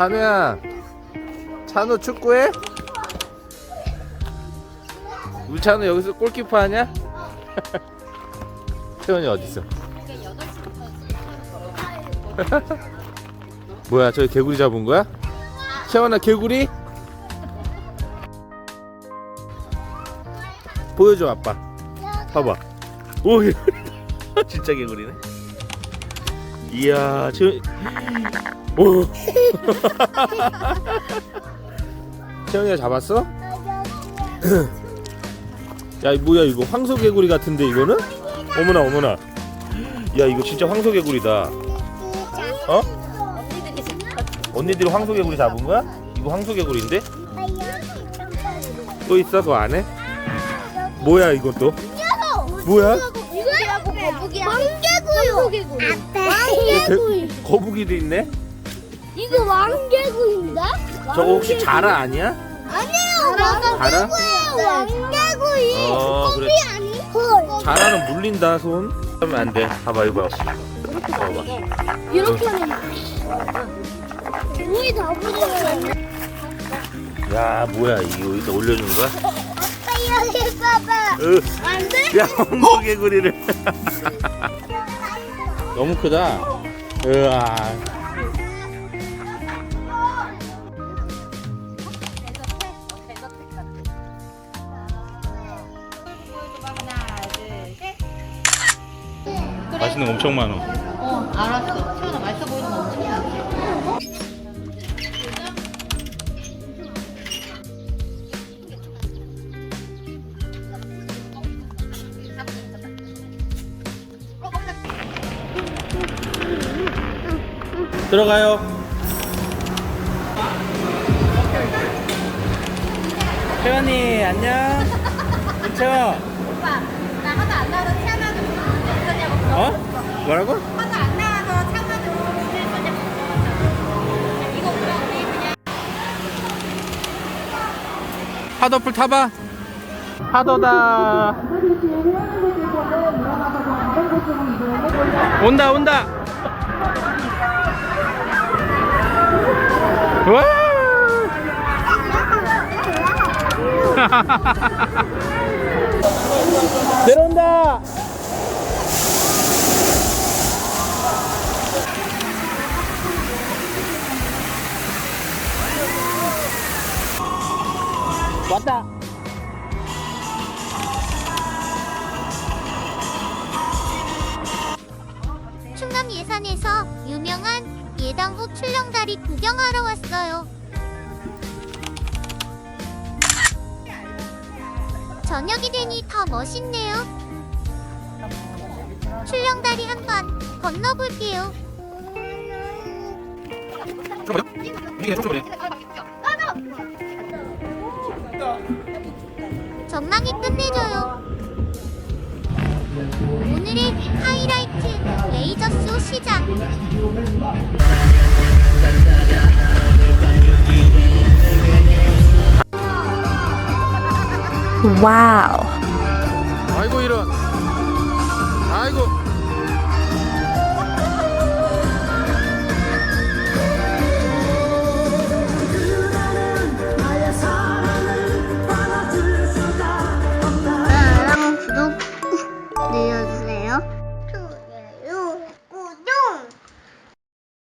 찬우야 찬우 축구해? 우리 찬우 여기서 골키퍼 하냐? 태원이 어딨어? 뭐야 저기 개구리 잡은 거야? 태원아 개구리? 보여줘 아빠 봐봐 오 진짜 개구리네 이야 저 오. 태영이가 잡았어? 야 뭐야 이거 황소개구리 같은데 이거는? 어머나 어머나 야 이거 진짜 황소개구리다 어? 언니들이 황소개구리 잡은 거야? 이거 황소개구리인데? 또 있어 그 안에? 뭐야 이것도? 뭐야? 이거하고 거북이하고 망개구요. 개- 거북이도 있네? 이거 왕개구인가? 저거 혹시 자라 아니야? 아니에요. 자라? 왕개구이. 어 그래 아니? 헐. 자라는 물린다 손 하면 안돼 봐봐 이거 봐봐 봐봐 이렇게 하면 우리 다 부러졌네. 야 뭐야 이거 여기다 올려주는 거야? 봐봐. 으, 안 돼? 야 황소개구리를 너무 크다 으아 맛있는 거 엄청 많아 어, 알았어. 태연아 맛있어 보이는 거 엄청 들어가요 태연이 안녕 은채원 오빠, 나 하나 안 나와서 태연아도 있었냐고 물어봤어. 어? 뭐라고? 하나 안 나와서 창아도 있었냐고 물어봤어. 이거 우리 언니 그냥 파도풀 타봐 파도다 온다 온다 와! 내려온다! 왔다! 충남 예산에서 유명한 예당호 출렁다리 구경하러 왔어요. 저녁이 되니 더 멋있네요. 출렁다리 한번 건너볼게요. 전망이 끝내줘요. 오늘의 하이라이트 레이저쇼 시작. Wow. 아이고 이런 아이고